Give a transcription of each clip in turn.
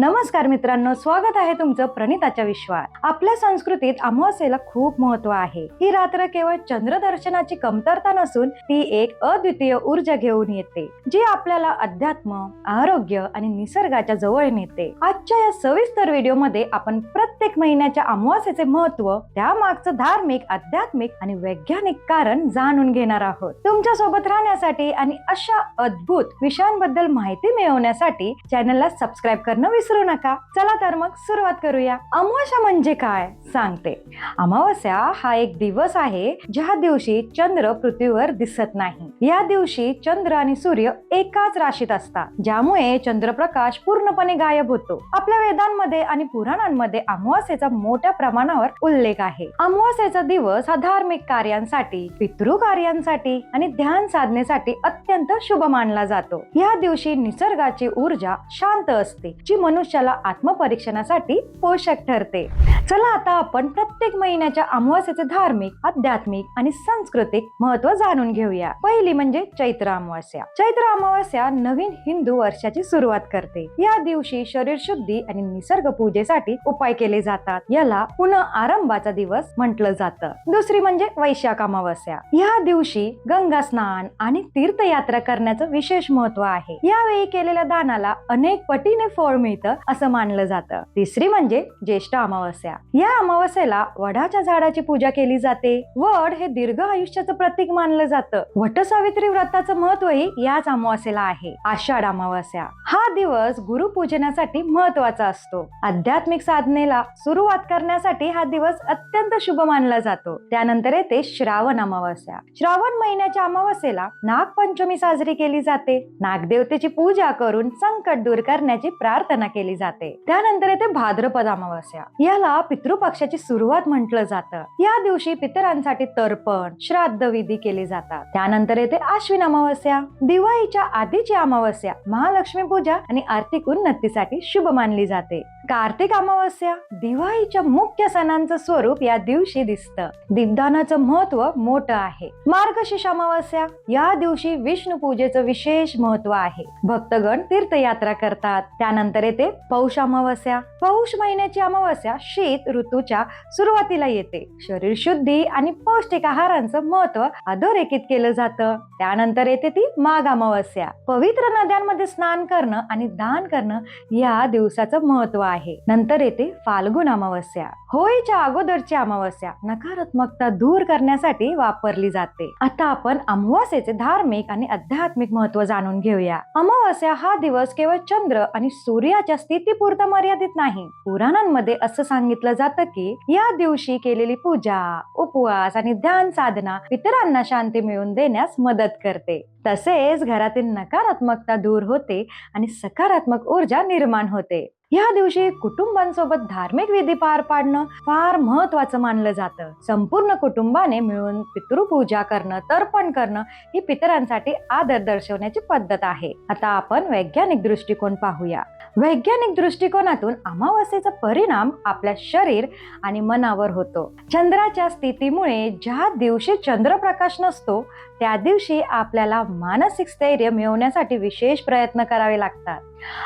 नमस्कार मित्रांनो स्वागत आहे तुमचं प्रणिताच्या विश्वात. आपल्या संस्कृतीत अमावस्येला खूप महत्त्व आहे. ही रात्र केवळ चंद्रदर्शनाची कमतरता नसून ती एक अद्वितीय ऊर्जा घेऊन येते जी आपल्याला अध्यात्म आरोग्य आणि निसर्गाच्या जवळ नेते. आजच्या या सविस्तर व्हिडिओमध्ये आपण प्रत्येक महिन्याच्या अमावस्येचे महत्त्व त्या मागचं धार्मिक आध्यात्मिक आणि वैज्ञानिक कारण जाणून घेणार आहोत. तुमच्यासोबत राहण्यासाठी आणि अशा अद्भुत विषयांबद्दल माहिती मिळवण्यासाठी चॅनलला सबस्क्राईब करणं विसरू नका. चला तर मग सुरुवात करूया. अमावस्या म्हणजे काय? सांगते. अमावस्या हा एक दिवस आहे ज्या दिवशी चंद्र पृथ्वीवर दिसत नाही. या दिवशी चंद्र आणि सूर्य एकाच राशीत असतात ज्यामुळे चंद्रप्रकाश पूर्णपणे गायब होतो. आपल्या वेदांमध्ये आणि पुराणांमध्ये अमावस्येचा मोठ्या प्रमाणावर उल्लेख आहे. अमावस्येचा दिवस हा धार्मिक कार्यांसाठी पितृ कार्यांसाठी आणि ध्यान साधनेसाठी अत्यंत शुभ मानला जातो. या दिवशी निसर्गाची ऊर्जा शांत असते जी मनुष्याला आत्मपरीक्षणासाठी पोषक ठरते. चला आता आपण प्रत्येक महिन्याच्या अमावास्याचे धार्मिक आध्यात्मिक आणि सांस्कृतिक महत्त्व जाणून घेऊया. पहिली म्हणजे चैत्र अमावास्या. चैत्र अमावास्या नवीन हिंदू वर्षाची सुरुवात करते. या दिवशी शरीर शुद्धी आणि निसर्ग पूजेसाठी उपाय केले जातात. याला पुन्हा आरंभाचा दिवस म्हटलं जातं. दुसरी म्हणजे वैशाख अमावस्या. या दिवशी गंगा स्नान आणि तीर्थयात्रा करण्याचं विशेष महत्त्व आहे. यावेळी केलेल्या दानाला अनेक पटीने फळ मिळतं असं मानलं जातं. तिसरी म्हणजे ज्येष्ठ अमावस्या. या अमावस्येला वडाच्या झाडाची पूजा केली जाते. वड हे दीर्घ आयुष्याचं प्रतीक मानलं जातं. वटसावित्री व्रताचं महत्वही याच अमावस्येला आहे. आषाढ अमावस्या हा दिवस गुरुपूजनासाठी महत्त्वाचा असतो. आध्यात्मिक साधनेला सुरुवात करण्यासाठी हा दिवस अत्यंत शुभ मानला जातो. त्यानंतर येते श्रावण अमावस्या. श्रावण महिन्याच्या अमावस्येला नागपंचमी साजरी केली जाते. नागदेवतेची पूजा करून संकट दूर करण्याची प्रार्थना केली जाते. त्यानंतर येते भाद्रपद अमावस्या. याला पितृपक्षाची सुरुवात म्हटलं जातं. या दिवशी पितरांसाठी तर्पण श्राद्ध विधी केले जातात. त्यानंतर येते आश्विन अमावस्या. दिवाळीच्या आधीची अमावस्या. महालक्ष्मी पूजा आणि आर्थिक उन्नतीसाठी शुभ मानली जाते. कार्तिक अमावस्या दिवाळीच्या मुख्य सणांचं स्वरूप या दिवशी दिसतं. दीपदानाचं महत्त्व मोठं आहे. मार्गशीर्ष अमावस्या या दिवशी विष्णू पूजेचं विशेष महत्त्व आहे. भक्तगण तीर्थयात्रा करतात. त्यानंतर येते पौष अमावस्या. पौष महिन्याची अमावस्या शीत ऋतूच्या सुरुवातीला येते. शरीर शुद्धी आणि पौष्टिक आहारांचं महत्त्व अधोरेखित केलं जातं. त्यानंतर येते ती माघ अमावस्या. पवित्र नद्यांमध्ये स्नान करणं आणि दान करणं या दिवसाचं महत्त्व आहे. नंतर येते फाल्गुन अमावस्या. होळीच्या अगोदरची अमावस्या. नकारात्मकता दूर करण्यासाठी वापरली जाते. आता आपण अमावस्येचे धार्मिक आणि आध्यात्मिक महत्त्व जाणून घेऊया. अमावस्या हा दिवस केवळ चंद्र आणि सूर्याच्या स्थितीपुरता मर्यादित नाही. पुराणांमध्ये असं सांगितलं जातं की या दिवशी केलेली पूजा उपवास आणि ध्यान साधना इतरांना शांती मिळवून देण्यास मदत करते. तसेच घरातील नकारात्मकता दूर होते आणि सकारात्मक ऊर्जा निर्माण होते. या दिवशी कुटुंबांसोबत धार्मिक विधी पार पाडणं फार महत्वाचं मानलं जातं. संपूर्ण कुटुंबाने मिळून पितृपूजा करणं तर्पण करणं ही पितरांसाठी आदर दर्शवण्याची पद्धत आहे. आता आपण वैज्ञानिक दृष्टिकोन पाहूया. वैज्ञानिक दृष्टिकोनातून अमावस्येचा परिणाम आपल्या शरीर आणि मनावर होतो. चंद्राच्या स्थितीमुळे ज्या दिवशी चंद्रप्रकाश नसतो त्या दिवशी आपल्याला मानसिक स्थैर्य मिळवण्यासाठी विशेष प्रयत्न करावे लागतात.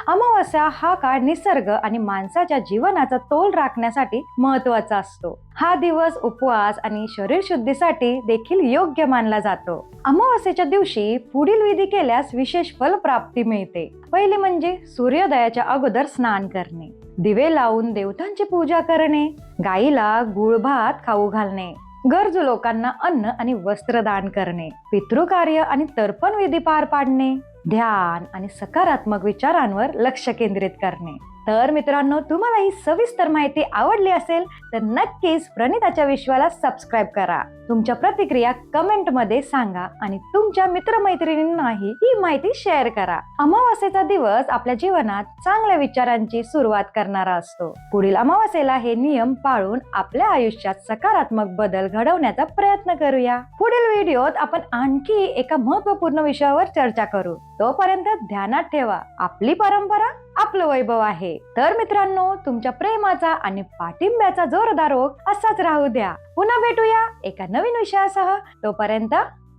अमावस्या हा काळ निसर्ग आणि माणसाच्या जीवनाचा तोल राखण्यासाठी महत्त्वाचा असतो. हा दिवस उपवास आणि शरीर शुद्धीसाठी देखील योग्य मानला जातो. अमावस्येच्या दिवशी पुढील विधी केल्यास विशेष फलप्राप्ती मिळते. पहिले म्हणजे सूर्योदयाच्या अगोदर स्नान करणे. दिवे लावून देवतांची पूजा करणे. गाईला गुळ भात खाऊ घालणे. गरजू लोकांना अन्न आणि वस्त्र दान करणे. पितृकार्य आणि तर्पण विधी पार पाडणे. ध्यान आणि सकारात्मक विचारांवर लक्ष केंद्रित करणे. तर मित्रांनो तुम्हाला ही सविस्तर माहिती आवडली असेल तर नक्कीच प्रणिताच्या विश्वाला सबस्क्राईब करा. तुमच्या प्रतिक्रिया कमेंटमध्ये सांगा आणि तुमच्या मित्रमैत्रिणींनाही ही माहिती शेअर करा. अमावास्येचा दिवस आपल्या जीवनात चांगल्या विचारांची सुरुवात करणारा असतो. पुढील अमावस्येला हे नियम पाळून आपल्या आयुष्यात सकारात्मक बदल घडवण्याचा प्रयत्न करूया. पुढील व्हिडिओत आपण आणखी एका महत्त्वपूर्ण विषयावर चर्चा करू. तोपर्यंत ध्यानात ठेवा. आपली परंपरा आपलं वैभव आहे. तर मित्रांनो तुमच्या प्रेमाचा आणि पाठिंब्याचा जोरदार ओघ असाच राहू द्या. पुन्हा भेटूया एका नवीन विषयासह. तोपर्यंत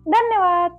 धन्यवाद.